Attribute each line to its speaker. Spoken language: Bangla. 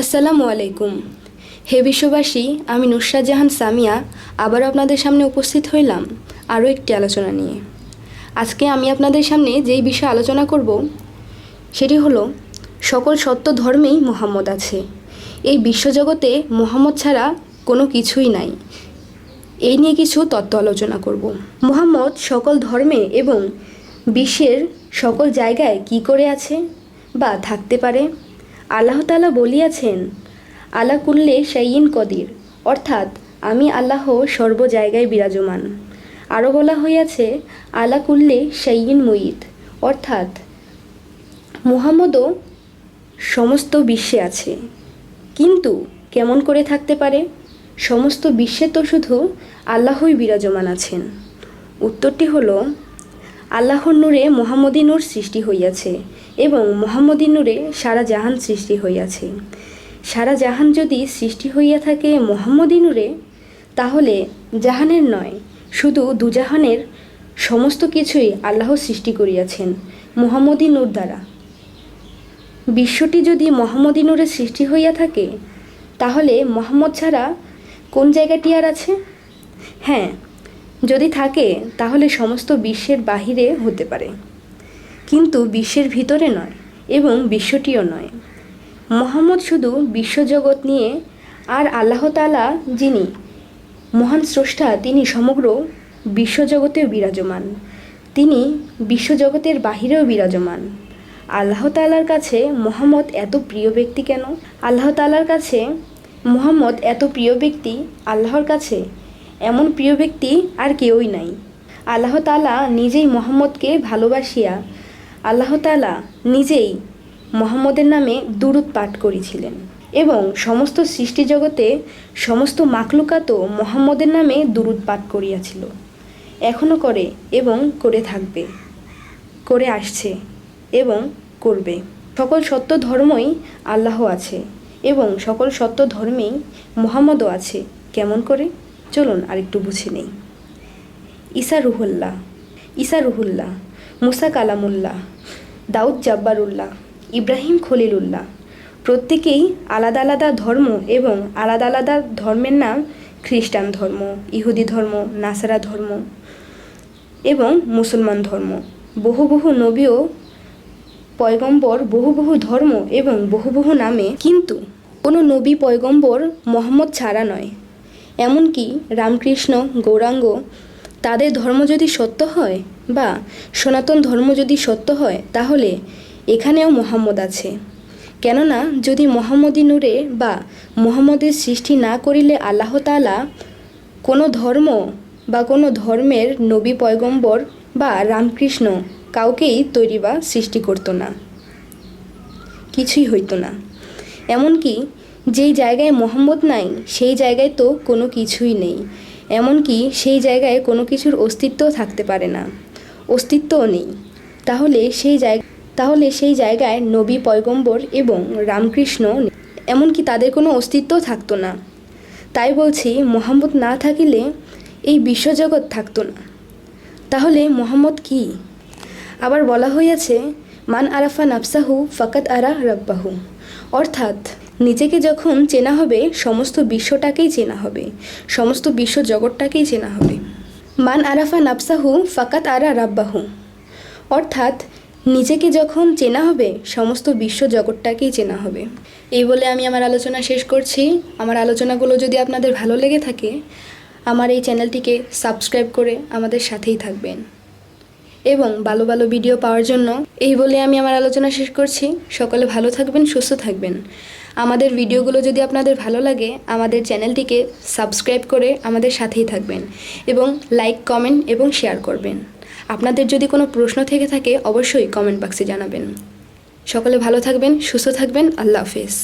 Speaker 1: আসসালামু আলাইকুম। হে বিশ্ববাসী, আমি নুসরাত জাহান সামিয়া আবার আপনাদের সামনে উপস্থিত হইলাম আরও একটি আলোচনা নিয়ে। আজকে আমি আপনাদের সামনে যেই বিষয়ে আলোচনা করব, সেটি হলো, সকল সত্য ধর্মেই মোহাম্মদ আছে। এই বিশ্বজগতে মোহাম্মদ ছাড়া কোনো কিছুই নাই। এই নিয়ে কিছু তত্ত্ব আলোচনা করব। মোহাম্মদ সকল ধর্মে এবং বিশ্বের সকল জায়গায় কি করে আছে বা থাকতে পারে? আল্লাহ তালা বলিয়াছেন, আলা কুল্লে শাইন কদির। অর্থাৎ, আমি আল্লাহ সর্ব জায়গায় বিরাজমান। আরও বলা হইয়াছে, আলা কুল্লে শাইন মুইদ অর্থাৎ, মুহাম্মদও সমস্ত বিশ্বে আছে। কিন্তু কেমন করে থাকতে পারে? সমস্ত বিশ্বে তো শুধু আল্লাহই বিরাজমান আছেন। উত্তরটি হলো আল্লাহর নূরে মোহাম্মদী নূর সৃষ্টি হইয়াছে এবং মোহাম্মদী নূরে সারা জাহান সৃষ্টি হইয়াছে। সারা জাহান যদি সৃষ্টি হইয়া থাকে মোহাম্মদী নূরে, তাহলে জাহানের নয়, শুধু দুজাহানের সমস্ত কিছুই আল্লাহ সৃষ্টি করিয়াছেন মোহাম্মদী নূর দ্বারা। বিশ্বটি যদি মোহাম্মদী নূরে সৃষ্টি হইয়া থাকে, তাহলে মোহাম্মদ ছাড়া কোন জায়গাটি আর আছে? হ্যাঁ যদি থাকে, তাহলে সমস্ত বিশ্বের বাহিরে হতে পারে। কিন্তু বিশ্বের ভিতরে নয় এবং বিশ্বটিও নয়। মোহাম্মদ শুধু বিশ্বজগৎ নিয়ে আর আল্লাহ তালা যিনি মহান স্রষ্টা, তিনি সমগ্র বিশ্বজগতেও বিরাজমান। তিনি বিশ্বজগতের বাহিরেও বিরাজমান। আল্লাহ তালার কাছে মোহাম্মদ এত প্রিয় ব্যক্তি কেন? আল্লাহ তালার কাছে মোহাম্মদ এত প্রিয় ব্যক্তি আল্লাহর কাছে এমন প্রিয় ব্যক্তি আর কেউই নাই। আল্লাহ তালা নিজেই মোহাম্মদকে ভালোবাসিয়া আল্লাহ তালা নিজেই মোহাম্মদের নামে দুরুদ পাঠ করেছিলেন এবং সমস্ত সৃষ্টি জগতে সমস্ত মাকলুকাতও মোহাম্মদের নামে দুরুদ পাঠ করিয়াছিল। এখনও করে এবং করে থাকবে, করে আসছে এবং করবে। সকল সত্য ধর্মই আল্লাহ আছে এবং সকল সত্য ধর্মেই মোহাম্মদও আছে। কেমন করে? চলুন আরেকটু বুঝে নেই। ঈসা রুহুল্লাহ ঈসা রুহুল্লাহ মুসা কালামুল্লাহ, দাউদ জাব্বারুল্লাহ, ইব্রাহিম খলিলুল্লাহ। প্রত্যেকেই আলাদা আলাদা ধর্ম এবং আলাদা আলাদা ধর্মের নাম খ্রিস্টান ধর্ম, ইহুদি ধর্ম, নাসারা ধর্ম এবং মুসলমান ধর্ম। বহু বহু নবীও পয়গম্বর বহু বহু ধর্ম এবং বহু বহু নামে, কিন্তু কোনো নবী পয়গম্বর মোহাম্মদ ছাড়া নয়। এমনকি রামকৃষ্ণ, গৌরাঙ্গ, তাদের ধর্ম যদি সত্য হয় বা সনাতন ধর্ম যদি সত্য হয়, তাহলে এখানেও মোহাম্মদ আছে। কেননা, যদি মোহাম্মদী নূরে বা মোহাম্মদের সৃষ্টি না করিলে আল্লাহ তালা কোনো ধর্ম বা কোনো ধর্মের নবী পয়গম্বর বা রামকৃষ্ণ কাউকেই তৈরি বা সৃষ্টি করতো না। কিছুই হইতো না। এমনকি যেই জায়গায় মোহাম্মদ নাই, সেই জায়গায় তো কোনো কিছুই নেই। এমনকি সেই জায়গায় কোনো কিছুর অস্তিত্বও থাকতে পারে না। অস্তিত্বও নেই। তাহলে সেই জায়গা, তাহলে সেই জায়গায় নবী পয়গম্বর এবং রামকৃষ্ণ এমনকি তাদের কোনো অস্তিত্বও থাকতো না। তাই বলছি, মোহাম্মদ না থাকিলে এই বিশ্বজগৎ থাকতো না। তাহলে মোহাম্মদ কি? আবার বলা হইয়াছে, মান আরাফা নাফসাহু ফাকাত আরা রব্বাহু। অর্থাৎ নিজেকে যখন চেনা হবে, সমস্ত বিশ্বটাকেই চেনা হবে। সমস্ত বিশ্ব জগৎটাকেই চেনা হবে। মান আরাফা নাফসাহু ফাকাত আরা রাব্বাহু। অর্থাৎ, নিজেকে যখন চেনা হবে, সমস্ত বিশ্ব জগৎটাকেই চেনা হবে। এই বলে আমি আমার আলোচনা শেষ করছি। আমার আলোচনাগুলো যদি আপনাদের ভালো লেগে থাকে, আমার এই চ্যানেলটিকে সাবস্ক্রাইব করে আমাদের সাথেই থাকবেন। এবং ভালো ভালো ভিডিও পাওয়ার জন্য এই বলে আমি আমার আলোচনা শেষ করছি। সকলে ভালো থাকবেন, সুস্থ থাকবেন। আমাদের ভিডিওগুলো যদি আপনাদের ভালো লাগে, আমাদের চ্যানেলটিকে সাবস্ক্রাইব করে আমাদের সাথেই থাকবেন এবং লাইক কমেন্ট এবং শেয়ার করবেন। আপনাদের যদি কোনো প্রশ্ন থেকে থাকে, অবশ্যই কমেন্ট বক্সে জানাবেন। সকলে ভালো থাকবেন, সুস্থ থাকবেন, আল্লাহ হাফেজ।